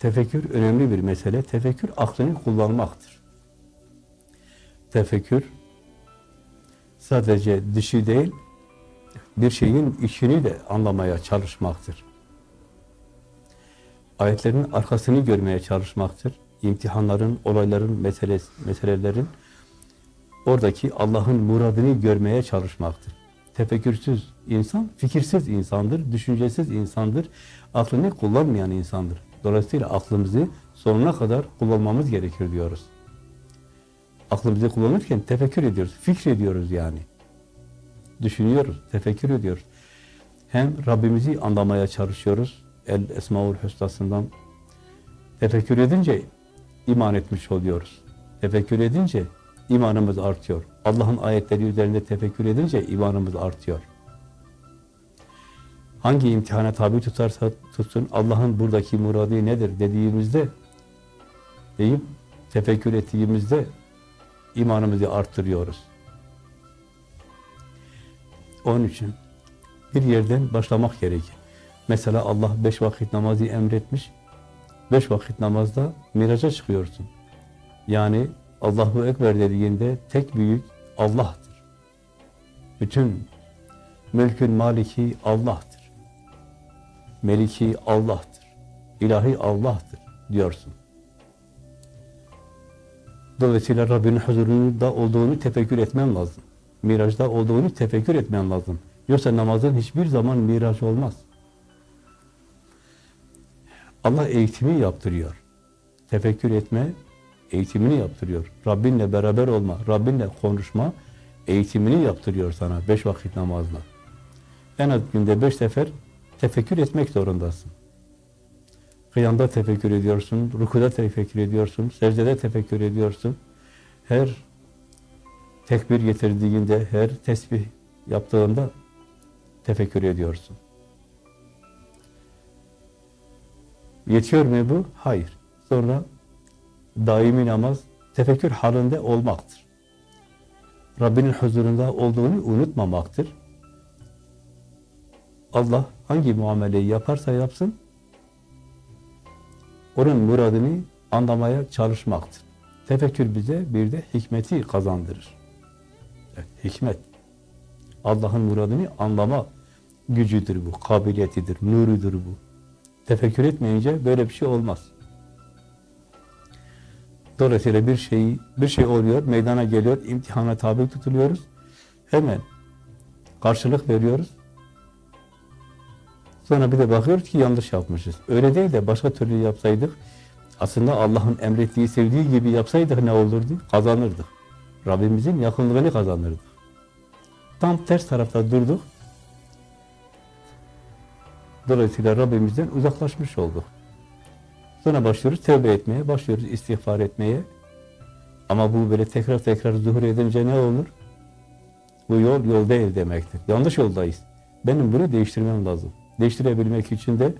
Tefekkür önemli bir mesele. Tefekkür aklını kullanmaktır. Tefekkür sadece dışı değil, bir şeyin içini de anlamaya çalışmaktır. Ayetlerin arkasını görmeye çalışmaktır. İmtihanların, olayların, meseles, meselelerin oradaki Allah'ın muradını görmeye çalışmaktır. Tefekkürsüz insan, fikirsiz insandır, düşüncesiz insandır, aklını kullanmayan insandır. Dolayısıyla aklımızı sonuna kadar kullanmamız gerekir diyoruz. Aklımızı kullanırken tefekkür ediyoruz, fikrediyoruz yani. Düşünüyoruz, tefekkür ediyoruz. Hem Rabbimizi anlamaya çalışıyoruz, El Esmaül Hüsna'sından tefekkür edince iman etmiş oluyoruz. Tefekkür edince imanımız artıyor. Allah'ın ayetleri üzerinde tefekkür edince imanımız artıyor. Hangi imtihana tabi tutarsa tutsun Allah'ın buradaki muradı nedir dediğimizde deyip tefekkür ettiğimizde imanımızı arttırıyoruz. Onun için bir yerden başlamak gerekir. Mesela Allah beş vakit namazı emretmiş. Beş vakit namazda miraca çıkıyorsun. Yani Allahu Ekber dediğinde tek büyük Allah'tır. Bütün mülkün maliki Allah'tır. Meliki Allah'tır. İlahi Allah'tır diyorsun. Dolayısıyla Rabbinin huzurunda olduğunu tefekkür etmen lazım. Mirajda olduğunu tefekkür etmen lazım. Yoksa namazın hiçbir zaman miraj olmaz. Allah eğitimi yaptırıyor. Tefekkür etme eğitimini yaptırıyor. Rabbinle beraber olma, Rabbinle konuşma eğitimini yaptırıyor sana beş vakit namazla. En az günde beş sefer tefekkür etmek zorundasın. Kıyamda tefekkür ediyorsun, rukuda tefekkür ediyorsun, secdede tefekkür ediyorsun. Her tekbir getirdiğinde, her tesbih yaptığında tefekkür ediyorsun. Yetiyor mu bu? Hayır. Sonra daimi namaz tefekkür halinde olmaktır. Rabbinin huzurunda olduğunu unutmamaktır. Allah hangi muameleyi yaparsa yapsın, onun muradını anlamaya çalışmaktır. Tefekkür bize bir de hikmeti kazandırır. Evet, hikmet. Allah'ın muradını anlama gücüdür bu, kabiliyetidir, nurudur bu. Tefekkür etmeyince böyle bir şey olmaz. Dolayısıyla bir şey bir şey oluyor, meydana geliyor, imtihana tabi tutuluyoruz. Hemen karşılık veriyoruz. Sonra bir de bakıyoruz ki yanlış yapmışız. Öyle değil de başka türlü yapsaydık, aslında Allah'ın emrettiği, sevdiği gibi yapsaydık ne olurdu? Kazanırdık. Rabbimizin yakınlığını kazanırdık. Tam ters tarafta durduk. Dolayısıyla Rabbimizden uzaklaşmış olduk. Sonra başlıyoruz tevbe etmeye, başlıyoruz istiğfar etmeye. Ama bu böyle tekrar tekrar zuhur edince ne olur? Bu yol yol değil demektir. Yanlış yoldayız. Benim bunu değiştirmem lazım. Değiştirebilmek için de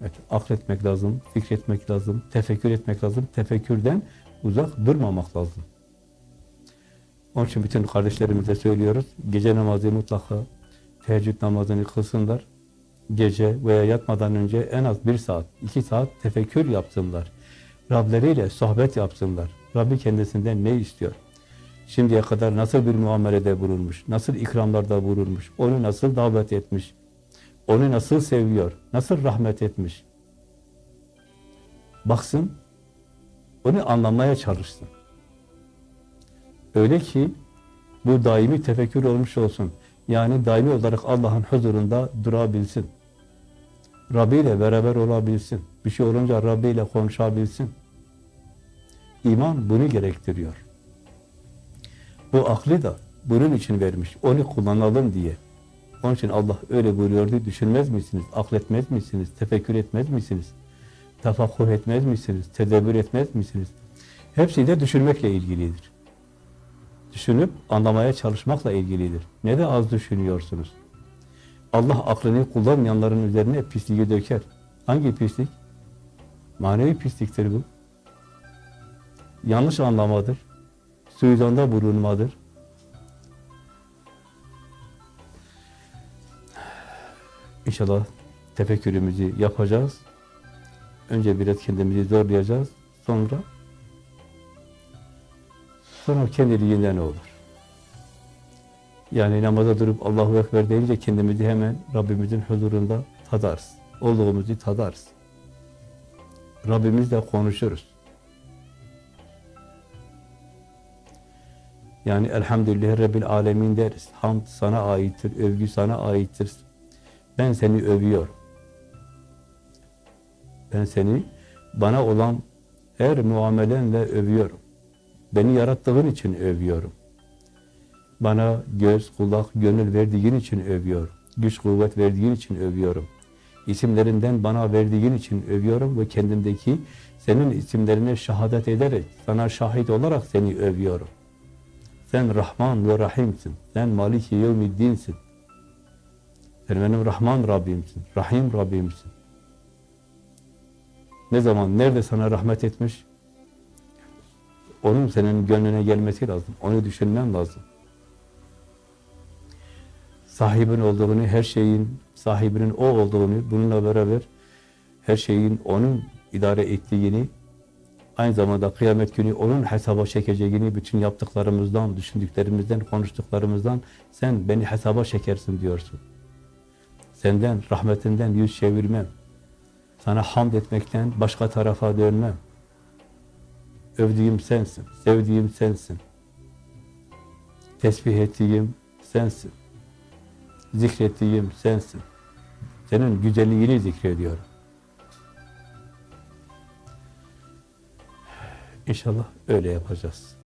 evet, akletmek lazım, fikretmek lazım, tefekkür etmek lazım. Tefekkürden uzak durmamak lazım. Onun için bütün kardeşlerimize söylüyoruz. Gece namazı mutlaka teheccüd namazını kılsınlar gece veya yatmadan önce en az bir saat, iki saat tefekkür yapsınlar. Rableriyle sohbet yapsınlar. Rabbi kendisinden ne istiyor? Şimdiye kadar nasıl bir muamelede bulunmuş, nasıl ikramlarda bulunmuş, onu nasıl davet etmiş, onu nasıl seviyor, nasıl rahmet etmiş. Baksın, onu anlamaya çalışsın. Öyle ki bu daimi tefekkür olmuş olsun. Yani daimi olarak Allah'ın huzurunda durabilsin. Rabbi ile beraber olabilsin. Bir şey olunca Rabbi ile konuşabilsin. İman bunu gerektiriyor. Bu aklı da bunun için vermiş. Onu kullanalım diye. Onun için Allah öyle buyuruyordu. Düşünmez misiniz? Akletmez misiniz? Tefekkür etmez misiniz? Tefakkuh etmez misiniz? Tedebbür etmez misiniz? Hepsi de düşünmekle ilgilidir. Düşünüp anlamaya çalışmakla ilgilidir. Ne de az düşünüyorsunuz. Allah aklını kullanmayanların üzerine pisliği döker. Hangi pislik? Manevi pisliktir bu. Yanlış anlamadır. Suizanda bulunmadır. İnşallah tefekkürümüzü yapacağız. Önce biraz kendimizi zorlayacağız. Sonra sonra kendiliğinden olur. Yani namaza durup Allahu Ekber deyince kendimizi hemen Rabbimizin huzurunda tadarız. Olduğumuzu tadarız. Rabbimizle konuşuruz. Yani elhamdülillah Rabbil Alemin deriz. Hamd sana aittir, övgü sana aittir. Ben seni övüyorum. Ben seni bana olan her muamelenle övüyorum. Beni yarattığın için övüyorum. Bana göz, kulak, gönül verdiğin için övüyorum. Güç, kuvvet verdiğin için övüyorum. İsimlerinden bana verdiğin için övüyorum ve kendimdeki senin isimlerine şehadet ederek, sana şahit olarak seni övüyorum. Sen Rahman ve Rahim'sin. Sen Maliki Yevmiddin'sin. Sen benim Rahman Rabbimsin. Rahim Rabbimsin. Ne zaman, nerede sana rahmet etmiş? Onun senin gönlüne gelmesi lazım. Onu düşünmen lazım. Sahibin olduğunu, her şeyin sahibinin o olduğunu, bununla beraber her şeyin onun idare ettiğini, aynı zamanda kıyamet günü onun hesaba çekeceğini, bütün yaptıklarımızdan, düşündüklerimizden, konuştuklarımızdan sen beni hesaba çekersin diyorsun. Senden, rahmetinden yüz çevirmem. Sana hamd etmekten başka tarafa dönmem. Övdüğüm sensin, sevdiğim sensin. Tesbih ettiğim sensin. Zikrettiğim sensin. Senin güzelliğini zikrediyorum. İnşallah öyle yapacağız.